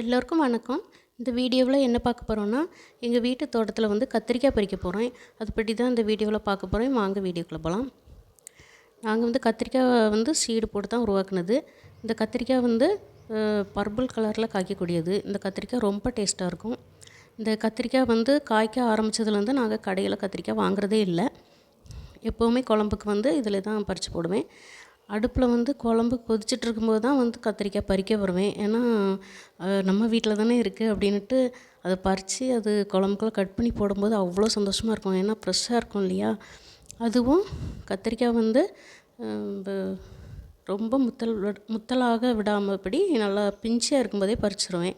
எல்லோருக்கும் வணக்கம். இந்த வீடியோவில் என்ன பார்க்க போகிறோன்னா எங்கள் வீட்டு தோட்டத்தில் வந்து கத்திரிக்காய் பறிக்க போகிறோம் அது பற்றி தான் இந்த வீடியோவில் பார்க்க போகிறோம் வாங்க வீடியோக்குள்ளே போகலாம் நாங்கள் வந்து கத்திரிக்காய் வந்து சீடு போட்டு தான் உருவாக்குனது. இந்த கத்திரிக்காய் வந்து பர்பிள் கலரில் காய்க்கக்கூடியது. இந்த கத்திரிக்காய் ரொம்ப டேஸ்ட்டாக இருக்கும். இந்த கத்திரிக்காய் வந்து காய்க்க ஆரம்பித்ததுலேருந்து நாங்கள் கடையில் கத்திரிக்காய் வாங்குறதே இல்லை. எப்போவுமே குழம்புக்கு வந்து இதில் தான் பறித்து போடுவேன். அடுப்பில் வந்து குழம்பு கொதிச்சிட்டு இருக்கும்போது தான் வந்து கத்திரிக்காய் பறிக்க வருவேன். ஏன்னா நம்ம வீட்டில் தானே இருக்குது அப்படின்னுட்டு அதை பறித்து அது குழம்புக்குள்ள கட் பண்ணி போடும்போது அவ்வளோ சந்தோஷமாக இருக்கும். ஏன்னா ஃப்ரெஷ்ஷாக இருக்கும் இல்லையா? அதுவும் கத்திரிக்காய் வந்து ரொம்ப முத்தல் முத்தலாக விடாமல்படி நல்லா பிஞ்சியாக இருக்கும்போதே பறிச்சிருவேன்.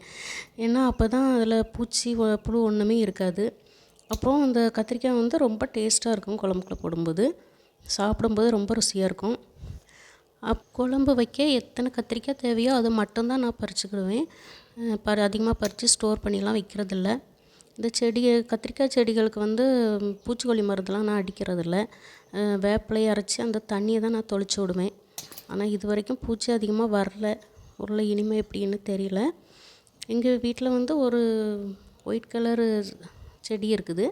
ஏன்னா அப்போ தான் அதில் பூச்சி புழு ஒன்றுமே இருக்காது. அப்புறம் அந்த கத்திரிக்காய் வந்து ரொம்ப டேஸ்ட்டாக இருக்கும் குழம்புக்குள்ள போடும்போது. சாப்பிடும்போது ரொம்ப ருசியாக இருக்கும். அப் குழம்பு வைக்க எத்தனை கத்திரிக்காய் தேவையோ அதை மட்டும்தான் நான் பறிச்சுக்கிடுவேன். ப அதிகமாக பறித்து ஸ்டோர் பண்ணிலாம் வைக்கிறதில்ல. இந்த செடி கத்திரிக்காய் செடிகளுக்கு வந்து பூச்சிக்கொல்லி மருந்துலாம் நான் அடிக்கிறதில்ல. வேப்பிலையை அரைச்சி அந்த தண்ணியை தான் நான் தொளிச்சு விடுவேன். ஆனால் இது வரைக்கும் பூச்சி அதிகமாக வரல. உருளை இனிமே எப்படின்னு தெரியல. எங்கள் வீட்டில் வந்து ஒரு ஒயிட் கலரு செடி இருக்குது.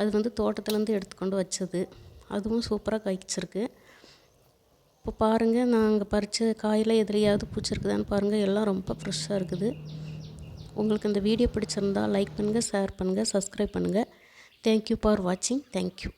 அது வந்து தோட்டத்துலேருந்து எடுத்துக்கொண்டு வச்சது. அதுவும் சூப்பராக காய்ச்சிருக்கு. இப்போ பாருங்கள் நாங்கள் பறித்த காயில் எதுலேயாவது பூச்சி இருக்குதான்னு பாருங்கள் எல்லாம் ரொம்ப ஃப்ரெஷ்ஷாக இருக்குது. உங்களுக்கு இந்த வீடியோ பிடிச்சிருந்தா லைக் பண்ணுங்கள் ஷேர் பண்ணுங்கள் சப்ஸ்கிரைப் பண்ணுங்கள் தேங்க்யூ ஃபார் வாட்சிங் தேங்க்யூ